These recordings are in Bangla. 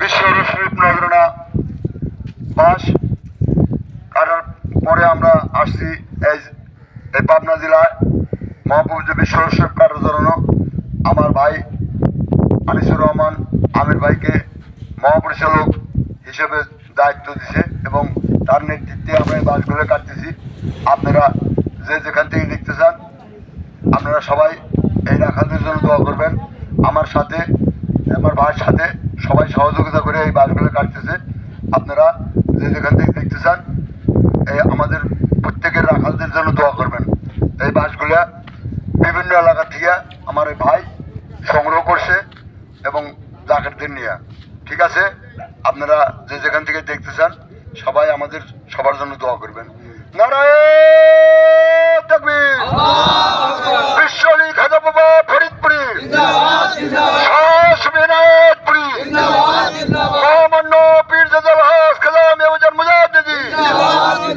বিশ্ব রশিদ নজরানা বাস। কাটার পরে আমরা আসছি এই পাবনা জেলায়। মহাপুর বিশ্ব রশিদ কাটার জন্য আমার ভাই আনিসুর রহমান আমির ভাইকে মহাপরিচালক হিসেবে দায়িত্ব দিছে এবং তার নেতৃত্বে এই বাসগুলো কাটতেছি। আপনারা যে যেখান থেকে দেখতে চান, আপনারা সবাই এই রাখালদের জন্য দোয়া করবেন। আমার সাথে, আমার ভাইয়ের সাথে সবাই সহযোগিতা করে এই বাসগুলো কাটতেছে। আপনারা যে যেখান থেকে দেখতে চান, এই আমাদের প্রত্যেকের রাখালদের জন্য দোয়া করবেন। এই বাসগুলো বিভিন্ন এলাকা থেকে আমার এই ভাই সংগ্রহ করছে এবং জাকাতদের নিয়ে। ঠিক আছে? আপনারা যে যেখান থেকে দেখতে চান, সবাই আমাদের সবার জন্য দোয়া করবেন। নারায়ণ!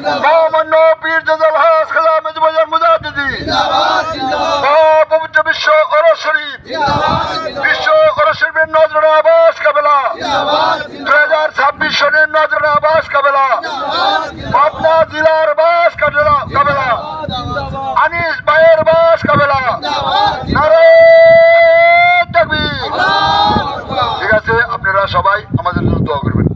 মহামান্য পীর জাজাল হাস খেলা মেজবাজার মুজাহিদি। পবিত্র বিশ্ব অরস বিশ্ব অরস শরীফের আবাস কাবেলা। দু হাজার ছাব্বিশ সনের নজরে আবাস কাবেলা। পাবনা জেলার বাস কাবেলা। কাবেলা আনিস ভাইয়ের বাস কাবেলা। ঠিক আছে আপনারা সবাই আমাদের জন্য করবেন।